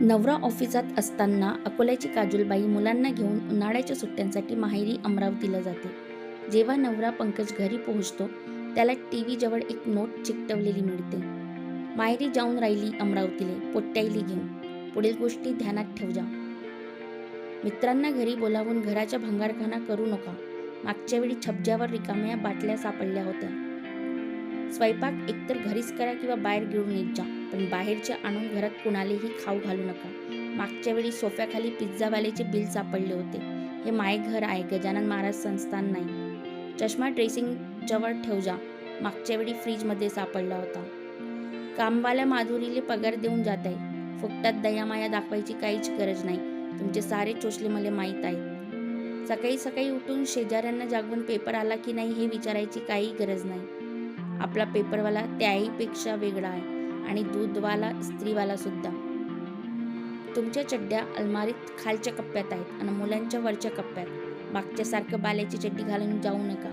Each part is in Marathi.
नवरा ऑफिसात असताना अकोल्याची काजलबाई मुलांना घेऊन उन्हाळ्याच्या सुट्ट्यांसाठी माहेरी अमरावतीला जाते. जेव्हा नवरा पंकज घरी पोहोचतो त्याला टी व्ही जवळ एक नोट चिकटवलेली मिळते. माहेरी जाऊन राहिली अमरावतीले पोट्याईली घेऊन. पुढील गोष्टी ध्यानात ठेव जा मित्रांना घरी बोलावून घराच्या भंगारखाना करू नका. मागच्या वेळी छबजावर रिकाम्या बाटल्या सापडल्या होत्या. स्वयंपाक एकतर घरीच करा किंवा बाहेर घेऊन येत जा. पण बाहेरचे आणून घरात कुणालाही खाऊ घालू नका. मागच्या वेळी सोफ्याखाली पिझ्झावाल्याचे बिल सापडले होते. हे माय घर आहे. गजानन महाराज संस्थान नाही. चष्मा ड्रेसिंग जवळ ठेव जा. मागच्या वेळी फ्रीजमध्ये सापडला होता. कामवाल्या माधुरीले पगार देऊन जात आहे. फुकटात दयामाया दाखवायची काहीच गरज नाही. तुमचे सारे चोचले मला माहीत आहेत. सकाळी सकाळी उठून शेजाऱ्यांना जागवून पेपर आला की नाही हे विचारायची काही गरज नाही. आपला पेपरवाला त्याहीपेक्षा वेगळा आहे आणि दूधवाला स्त्रीवाला सुद्धा. तुमच्या चड्ड्या अलमारीत खालच्या कप्प्यात आहेत आणि मुलांच्या वरच्या कप्प्यात. मागच्यासारखं बाल्याची चड्डी घालून जाऊ नका.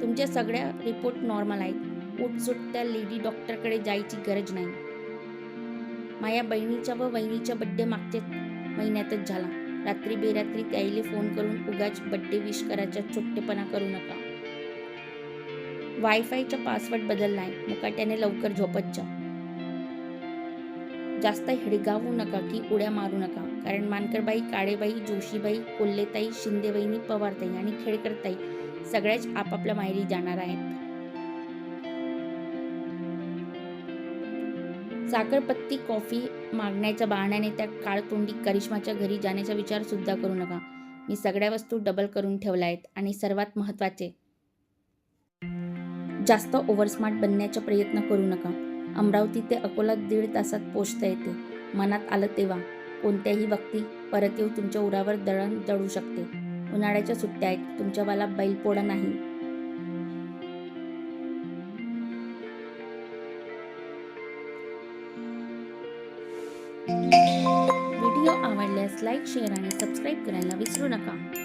तुमच्या सगळ्या रिपोर्ट नॉर्मल आहेत. उठसूट त्या लेडी डॉक्टरकडे जायची गरज नाही. माझ्या बहिणीच्या व वहिनीच्या बड्डे मागच्या महिन्यातच झाला. रात्री बेरात्री त्याईले फोन करून उगाच बड्डे विश करायचा चुट्टेपणा करू नका. वायफायचा पासवर्ड बदललाय मुकाट्याने लवकर झोपत जा. जास्त हिडगावू नका की उड्या मारू नका. कारण मानकरबाई काळेबाई जोशीबाई कोल्हेताई शिंदेबाईनी पवारताई आणि खेडकरताई सगळ्याच आपापल्या माहेरी जाणार आहेत. साखरपत्ती कॉफी मागण्याच्या बहाण्याने त्या काळतोंडी करिश्माच्या घरी जाण्याचा विचार सुद्धा करू नका. मी सगळ्या वस्तू डबल करून ठेवल्या आहेत आणि सर्वात महत्त्वाचे जास्त ओव्हरस्मार्ट बनण्याचा प्रयत्न करू नका. अमरावती ते अकोला दीड तासात पोचता येते. मनात आलं तेव्हा. कोणत्याही व्यक्ती परत येऊ तुमच्या उरावर दळण दळू शकते. उन्हाळ्याच्या सुट्ट्या आहेत. तुमच्यावाला बैलपोडा नाही. व्हिडिओ आवडल्यास लाईक शेअर आणि सबस्क्राईब करायला विसरू नका.